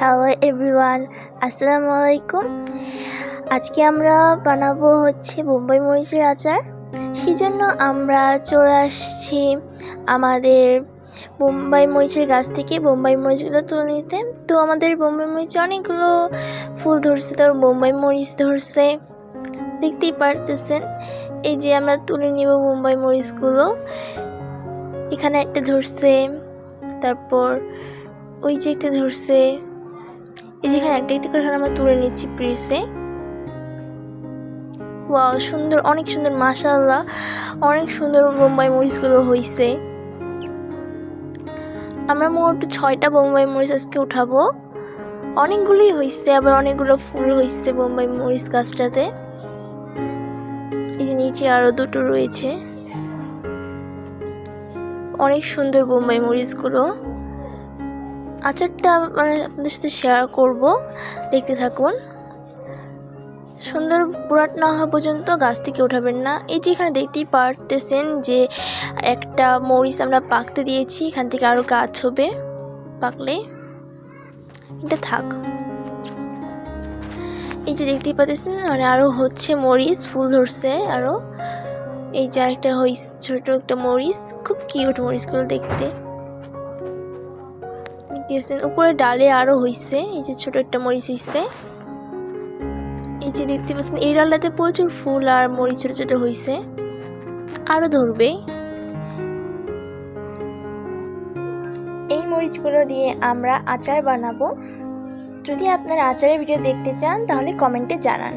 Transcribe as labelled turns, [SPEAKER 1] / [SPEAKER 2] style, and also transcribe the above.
[SPEAKER 1] Hello everyone আসসালামু আলাইকুম আজকে আমরা বানাবো হচ্ছে বোম্বাই মরিচের আচার। সেই জন্য আমরা চলে আসছি আমাদের বোম্বাই মরিচের গাছ থেকে বোম্বাই মরিচগুলো তুলে নিতে। তো আমাদের বোম্বাই মরিচে অনেকগুলো ফুল ধরছে, তারপর বোম্বাই মরিচ ধরছে। দেখতেই পারতেছেন, এই যে আমরা তুলে নিব বোম্বাই মরিচগুলো। এখানে একটা ধরছে, তারপর ওই যে একটা ধরছে। এই যেখানে একটা একটা করে আমরা তুলে নিচ্ছি প্রিসে ওয়াও সুন্দর, অনেক সুন্দর, মাশাআল্লাহ। অনেক সুন্দর বোম্বাই মরিচগুলো হয়েছে আমরা মোট ছয়টা বোম্বাই মরিচ আজকে উঠাবো। অনেকগুলোই হয়েছে আবার অনেকগুলো ফুল হয়েছে বোম্বাই মরিচ গাছটাতে। এই যে নিচে আরও দুটো রয়েছে। অনেক সুন্দর বোম্বাই মরিচগুলো আচারটা মানে আপনাদের সাথে শেয়ার করব। দেখতে থাকুন। সুন্দর বুড়াট না হওয়া পর্যন্ত গাছ থেকে উঠাবেন না। এই যে এখানে দেখতেই পারতেছেন যে একটা মরিচ আমরা পাকতে দিয়েছি, এখান থেকে আরও গাছ হবে। পাকলে এটা থাক। এই যে দেখতেই পাচ্ছেন মানে আরও হচ্ছে মরিচ, ফুল ধরছে আরও এই যে আরেকটা হইস ছোট একটা মরিচ, খুব কিউট মরিচগুলো দেখতে। দেখতেছেন, উপরে ডালে আরও হইছে, এই যে ছোট একটা মরিচ হইছে। এই যে দেখতে পাচ্ছেন, এই ডালটাতে প্রচুর ফুল আর মরিচ ছোট ছোট হইছে। আরও ধরবে। এই মরিচগুলো দিয়ে আমরা আচার বানাবো। যদি আপনারা আচারের ভিডিও দেখতে চান, তাহলে কমেন্টে জানান।